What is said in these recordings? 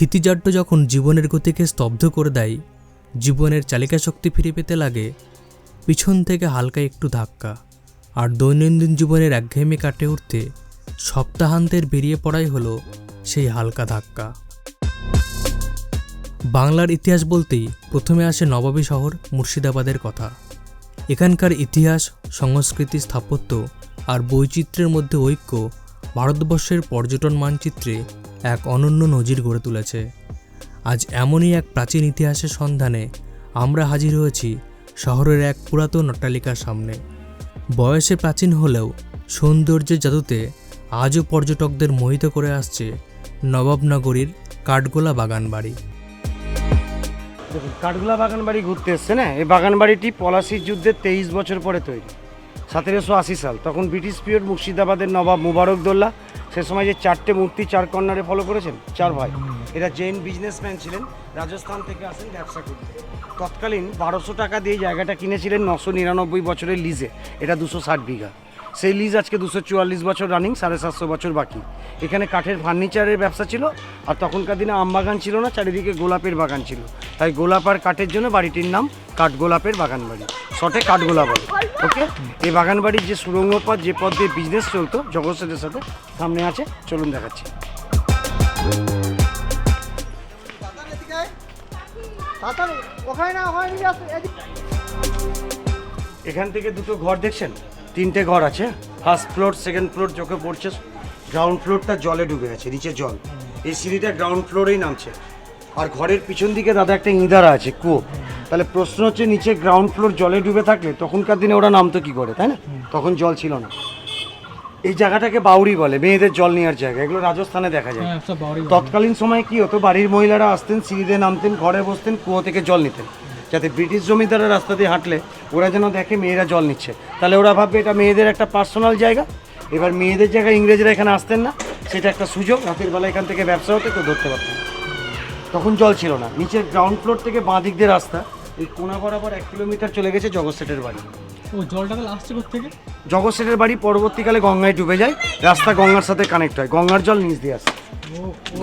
স্মৃতিজাড্য যখন জীবনের গতিকে স্তব্ধ করে দেয়, জীবনের চালিকা শক্তি ফিরে পেতে লাগে, পিছন থেকে হালকা একটু ধাক্কা। আর দৈনন্দিন জীবনের একঘেয়েমি কাটে উঠতে সপ্তাহান্তের বেরিয়ে পড়াই হলো সেই হালকা ধাক্কা। বাংলার ইতিহাস বলতেই প্রথমে আসে নবাবী শহর, মুর্শিদাবাদের কথা। এখানকার ইতিহাস, সংস্কৃতি, স্থাপত্য আর বৈচিত্র্যের মধ্যে ঐক্য ভারতবর্ষের পর্যটন মানচিত্রে এক অনন্য নজির গড়ে তুলেছে। আজ এমনই এক প্রাচীন ইতিহাসের সন্ধানে আমরা হাজির হয়েছি শহরের এক পুরাতন অট্টালিকার সামনে। বয়সে প্রাচীন হলেও সৌন্দর্যের জাদুতে আজও পর্যটকদের মোহিত করে আসছে নবাবনগরীর কাঠগোলা বাগান বাড়ি কাঠগোলা বাগান বাড়ি ঘুরতে এসছে না? এই বাগান বাড়িটি পলাশির যুদ্ধের তেইশ বছর পরে তৈরি। সতেরোশো আশি সাল, তখন ব্রিটিশ পিরিয়ড মুর্শিদাবাদের নবাব মুবারকদোল্লা সে সময় যে চারটে মূর্তি চার কর্নারে ফলো করেছেন, চার ভাই। এরা জেন বিজনেসম্যান ছিলেন, রাজস্থান থেকে আসেন ব্যবসা করতে। তৎকালীন বারোশো টাকা দিয়ে জায়গাটা কিনেছিলেন নশো নিরানব্বই বছরের লিজে এটা দুশো ষাট বিঘা। সেই লিজ আজকে দুশো চুয়াল্লিশ বছর রানিং সাড়ে সাতশো বছর বাকি। এখানে কাঠের ফার্নিচারের ব্যবসা ছিল, আর তখনকার দিনে আম বাগান ছিল না, চারিদিকে গোলাপের বাগান ছিল। তাই গোলাপ আর কাঠের জন্য বাড়িটির নাম কাঠগোলাপের বাগান বাড়ি। শটে কাঠগোলা বলে, ওকে? এই বাগান বাড়ির যে সুরঙ্গ পথ, যে পথ দিয়ে বিজনেস চলতো জগৎ সেটের সাথে সামনে আছে, চলুন দেখাচ্ছি। এখান থেকে দুটো ঘর দেখছেন? তিনটে ঘর আছে ফার্স্ট ফ্লোর সেকেন্ড ফ্লোর চোখে পড়ছে। গ্রাউন্ড ফ্লোরটা জলে ডুবে আছে নিচে জল। এই সিঁড়িটা গ্রাউন্ড ফ্লোরেই নামছে। আর ঘরের পিছন দিকে দাদা একটা ইঁদারা আছে কুয়ো। তাহলে প্রশ্ন হচ্ছে নিচে গ্রাউন্ড ফ্লোর জলে ডুবে থাকলে তখনকার দিনে ওরা নামতো কি করে তাই না? তখন জল ছিল না। এই জায়গাটাকে বাউরি বলে মেয়েদের জল নেওয়ার জায়গা। এগুলো রাজস্থানে দেখা যায়। তৎকালীন সময় কি হতো? বাড়ির মহিলারা আসতেন সিঁড়িতে নামতেন ঘরে বসতেন কুয়ো থেকে জল নিতেন। যাতে ব্রিটিশ জমিদাররা রাস্তা দিয়ে হাঁটলে ওরা যেন দেখে মেয়েরা জল নিচ্ছে। তাহলে ওরা ভাববে এটা মেয়েদের একটা পার্সোনাল জায়গা। এবার মেয়েদের জায়গায় ইংরেজরা এখানে আসতেন না সেটা একটা সুযোগ রাতের বেলা এখান থেকে ব্যবসা হতো তো ধরতে পারতেন তখন জল ছিল না নিচের গ্রাউন্ড ফ্লোর থেকে বাঁ দিক দিয়ে রাস্তা এই কোনা বরাবর এক কিলোমিটার চলে গেছে জগৎ সেটের বাড়ি। ও জলটা আসছে থেকে জগৎ সেটের বাড়ি পরবর্তীকালে গঙ্গায় ডুবে যায় রাস্তা গঙ্গার সাথে কানেক্ট হয় গঙ্গার জল নিচ দিয়ে আসে।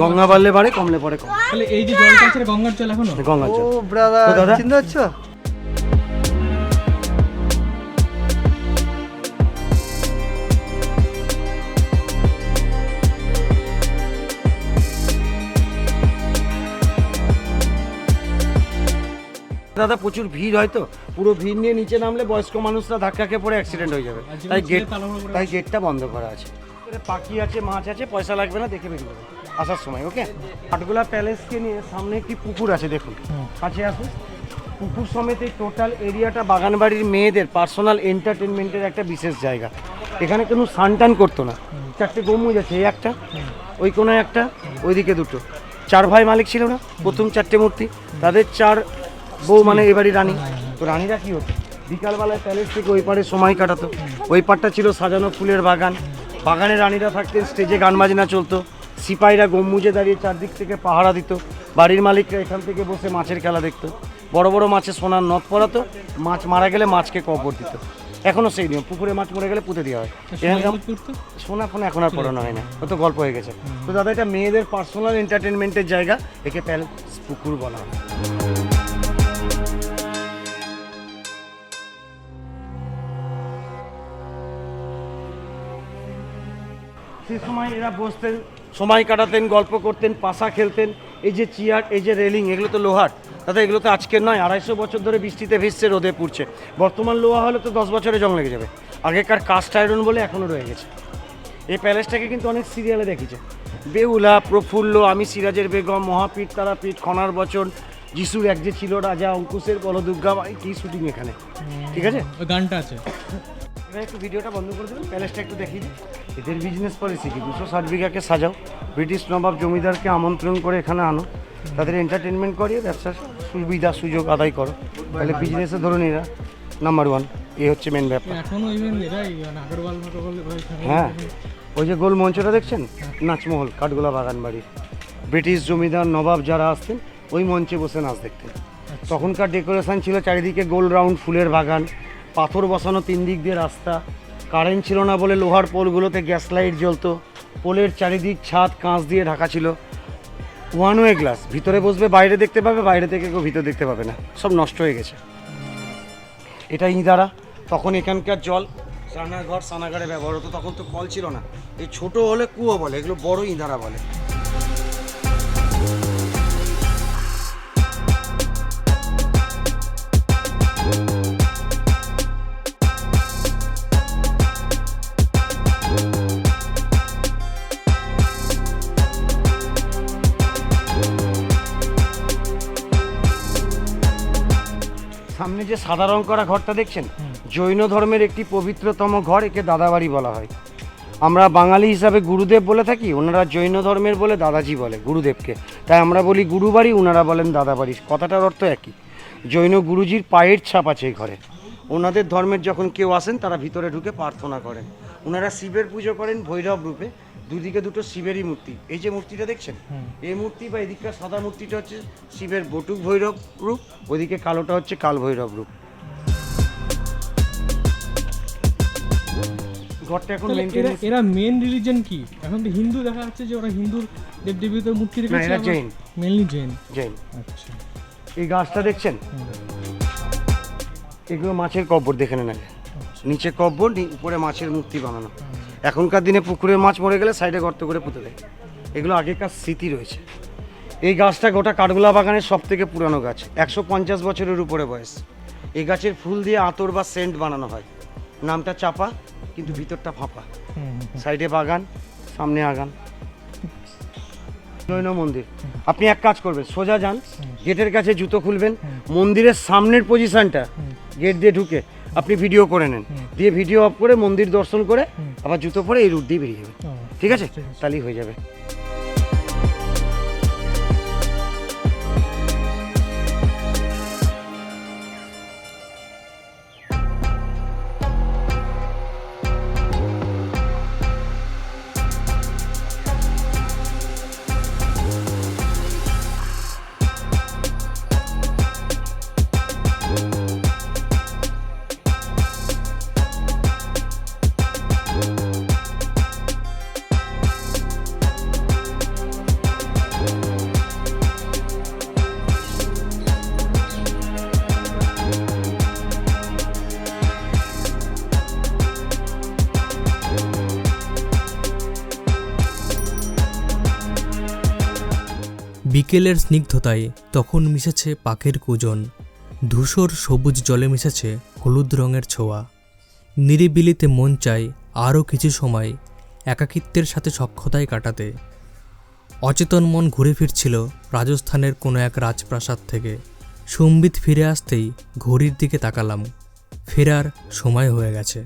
গঙ্গা বাড়লে বাড়ে কমলে পরে কম। তাহলে এই যে জলটা আছে গঙ্গার জল এখনও? গঙ্গার জল। ব্রাদার দাদা? চিনতে পারছ? দাদা প্রচুর ভিড় হয় তো। পুরো ভিড় নিয়ে নিচে নামলে বয়স্ক মানুষরা ধাক্কা খেয়ে পড়ে অ্যাক্সিডেন্ট হয়ে যাবে। তাই গেট তাই গেটটা বন্ধ করা আছে। পাখি আছে মাছ আছে পয়সা লাগবে না দেখে বেরিয়ে আসার সময় ওকে কাঠগোলা প্যালেসকে নিয়ে সামনে একটি পুকুর আছে দেখুন। কাছে আসুন। পুকুর সমেত এই টোটাল এরিয়াটা বাগানবাড়ির মেয়েদের পার্সোনাল এন্টারটেনমেন্টের একটা বিশেষ জায়গা। এখানে কোনো সানটান করতো না। চারটে গম্বুজ আছে এই একটা ওই কোনো একটা ওইদিকে দুটো। চার ভাই মালিক ছিল না প্রথম চারটে মূর্তি। তাদের চার বউ মানে এবারই রানী। তো রানীরা কি হতো? বিকালবেলায় প্যালেস থেকে ওই পারে সময় কাটাতো। ওই পারটা ছিল সাজানো ফুলের বাগান। বাগানে রানীরা থাকতেন স্টেজে গান বাজনা চলতো। সিপাহীরা গম্বুজে দাঁড়িয়ে চারদিক থেকে পাহারা দিত। বাড়ির মালিকরা এখান থেকে বসে মাছের খেলা দেখতো। বড় বড় মাছে সোনার নথ পরাতো। মাছ মারা গেলে মাছকে কবর দিত। এখনও সেই নিয়ম পুকুরে মাছ মরে গেলে পুঁতে দেওয়া হয়। সোনা ফোনা এখন আর পড়ানো হয় না। ও তো গল্প হয়ে গেছে। তো দাদা এটা মেয়েদের পার্সোনাল এন্টারটেনমেন্টের জায়গা। একে প্যালেস পুকুর বলা হয়। সময় এরা বসতেন, সময় কাটাতেন, গল্প করতেন, পাশা খেলতেন। এই যে চেয়ার, এই যে রেলিং, এগুলো তো লোহার। দাদা এগুলো তো আজকের নয়, আড়াইশো বছর ধরে বৃষ্টিতে ভিজছে, রোদে পুড়ছে। বর্তমান লোহা হলে তো দশ বছরে জং লেগে যাবে। আগেকার কাস্ট আয়রন বলে এখনও রয়ে গেছে। এই প্যালেসটাকে কিন্তু অনেক সিরিয়ালে দেখেছে বেহুলা প্রফুল্ল, আমি সিরাজের বেগম মহাপীঠ তারাপীঠ, খনার বচন, যিশুর এক যে ছিল রাজা, অঙ্কুশের বলদুর্গা কি শুটিং এখানে? ঠিক আছে? গানটা আছে। এবার একটু ভিডিওটা বন্ধ করে দেবেন প্যালেসটা একটু দেখিয়ে এদের বিজনেস পলিসি কি? দুশো ষাট বিঘাকে সাজাও। ব্রিটিশ নবাব জমিদারকে আমন্ত্রণ করে এখানে আনো। তাদের এন্টারটেনমেন্ট করিয়ে ব্যবসার সুবিধা সুযোগ আদায় করো। তাহলে বিজনেসে ধরুন এরা নাম্বার ওয়ান এ হচ্ছে মেন ব্যাপার। হ্যাঁ। ওই যে গোল মঞ্চটা দেখছেন? নাচমহল কাঠগোলা বাগান বাড়ির ব্রিটিশ জমিদার নবাব যারা আসতেন ওই মঞ্চে বসে নাচ দেখতেন। তখনকার ডেকোরেশন ছিল চারিদিকে গোল রাউন্ড ফুলের বাগান। পাথর বসানো তিন দিক দিয়ে রাস্তা। কারেন্ট ছিল না বলে লোহার পোলগুলোতে গ্যাস লাইট জ্বলতো। পোলের চারিদিক ছাদ, কাঁচ দিয়ে ঢাকা ছিল। ওয়ান ওয়ে গ্লাস, ভিতরে বসবে, বাইরে দেখতে পাবে, বাইরে থেকে কেউ ভিতরে দেখতে পাবে না। সব নষ্ট হয়ে গেছে। এটা ইঁদারা। তখন এখানকার জল স্নানাঘর স্নানাগারে ব্যবহার হতো তখন তো কল ছিল না। এই ছোট হলে কুয়ো বলে, এগুলো বড় ইঁদারা বলে। যে সাদা রং করা ঘরটা দেখছেন? জৈন ধর্মের একটি পবিত্রতম ঘর একে দাদাবাড়ি বলা হয়। আমরা বাঙালি হিসাবে গুরুদেব বলে থাকি, ওনারা জৈন ধর্মের বলে দাদাজি বলে, গুরুদেবকে। তাই আমরা বলি গুরুবাড়ি ওনারা বলেন দাদাবাড়ি। কথাটার অর্থ একই। জৈন গুরুজির পায়ের ছাপ আছে এই ঘরে। ওনাদের ধর্মের যখন কেউ আসেন, তারা ভিতরে ঢুকে প্রার্থনা করেন। ওনারা শিবের পুজো করেন ভৈরব রূপে। দুদিকে দুটো শিবেরই মূর্তি। এই যে মূর্তিটা দেখছেন? এই মূর্তি বা এদিককার সাদা মূর্তিটা হচ্ছে শিবের বটুক ভৈরব রূপ ওইদিকে কালোটা হচ্ছে কাল ভৈরব রূপ। ঘরটা এখন এরা মেন রিলিজন কি? এখন তো হিন্দু দেখা যাচ্ছে যে ওরা হিন্দুর দেবদেবীদের মূর্তি না, রেখেছে এরা জৈন। মেনলি জৈন। জৈন। আচ্ছা। এই গাছটা দেখছেন? এগুলো মাছের কব্বর দেখে নেন আগে। নিচে কব্বর উপরে মাছের মূর্তি বানানো। এখনকার দিনে পুকুরের মাছ মরে গেলে সাইডে গর্ত করে পুঁতে দেয়। এগুলো আগেকার স্মৃতি রয়েছে। এই গাছটা গোটা কাঠগোলা বাগানের সব থেকে পুরানো গাছ একশো পঞ্চাশ বছরের উপরে বয়স। এই গাছের ফুল দিয়ে আতর বা সেন্ট বানানো হয়। নামটা চাপা কিন্তু ভিতরটা ফাঁপা। সাইডে বাগান সামনে আগান। নৈন মন্দির। আপনি এক কাজ করবেন সোজা যান গেটের কাছে জুতো খুলবেন মন্দিরের সামনের পজিশনটা গেট দিয়ে ঢুকে আপনি ভিডিও করে নেন। দিয়ে ভিডিও অফ করে মন্দির দর্শন করে আবার জুতো পরে এই রুট দিয়ে বেরিয়ে যাবেন। ঠিক আছে। তাহলেই হয়ে যাবে। বিকেলের স্নিগ্ধতায় তখন মিশেছে পাখির কুজন। ধূসর সবুজ জলে মিশেছে হলুদ রঙের ছোঁয়া। নিরিবিলিতে মন চায় আরও কিছু সময় একাকিত্বের সাথে সক্ষতায় কাটাতে। অচেতন মন ঘুরে ফিরছিল রাজস্থানের কোনো এক রাজপ্রাসাদ থেকে। সম্বিত ফিরে আসতেই ঘড়ির দিকে তাকালাম। ফেরার সময় হয়ে গেছে।